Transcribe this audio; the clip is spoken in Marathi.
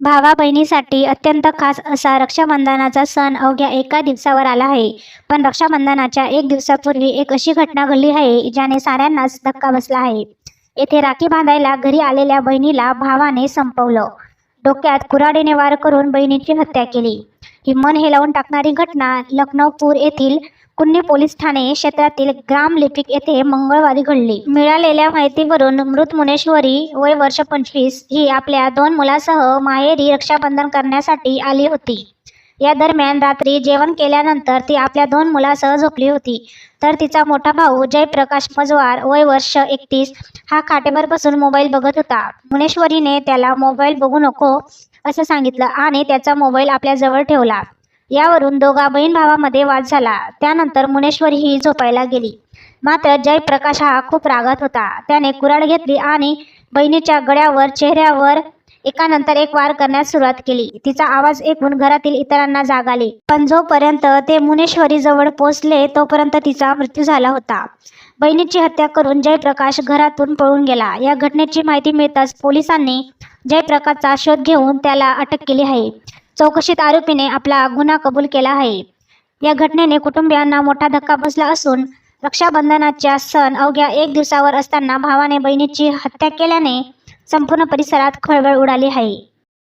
भावा बहिणीसाठी अत्यंत खास असा रक्षाबंधनाचा सण अवघ्या एका दिवसावर आला आहे. पण रक्षाबंधनाच्या एक दिवसापूर्वी एक अशी घटना घडली आहे ज्याने साऱ्यांनाच धक्का बसला आहे. येथे राखी बांधायला घरी आलेल्या बहिणीला भावाने संपवलं. डोक्यात कुऱ्हाडीने वार करून बहिणीची हत्या केली. ही मन हेलावून टाकणारी घटना लखनौपूर येथील कुन्नी पोलीस ठाणे क्षेत्रातील ग्राम लिपिक येथे मंगळवारी घडली. मिळालेल्या माहितीवरून मृत मुनेश्वरी वय वर्ष पंचवीस ही आपल्या दोन मुलासह माहेरी रक्षाबंधन करण्यासाठी आली होती. या दरम्यान रात्री जेवण केल्यानंतर ती आपल्या दोन मुलासह झोपली होती. तर तिचा मोठा भाऊ जयप्रकाश मजवार वय वर्ष एकतीस हा खाटेवर बसून मोबाईल बघत होता. मुनेश्वरीने त्याला मोबाईल बघू नको असं सांगितलं आणि त्याचा मोबाईल आपल्या जवळ ठेवला. यावरून दोघा बहीण भावामध्ये वाद झाला. त्यानंतर मुनेश्वरी ही झोपायला गेली. मात्र जयप्रकाश हा खूप रागात होता. त्याने कुऱ्हाड घेतली आणि बहिणीच्या गळ्यावर चेहऱ्यावर एकानंतर एक वार करण्यास सुरुवात केली. तिचा आवाज ऐकून घरातील इतरांना जाग आली. पण जोपर्यंत ते मुनेश्वरी जवळ पोहोचले तोपर्यंत तिचा मृत्यू झाला होता. बहिणीची हत्या करून जयप्रकाश घरातून पळून गेला. या घटनेची माहिती मिळताच पोलिसांनी जयप्रकाशचा शोध घेऊन त्याला अटक केली आहे. चौकशीत आरोपीने आपला गुन्हा कबूल केला आहे. या घटनेने कुटुंबियांना मोठा धक्का बसला असून रक्षाबंधनाच्या सण अवघ्या एक दिवसावर असताना भावाने बहिणीची हत्या केल्याने संपूर्ण परिसरात खळबळ उडाली आहे.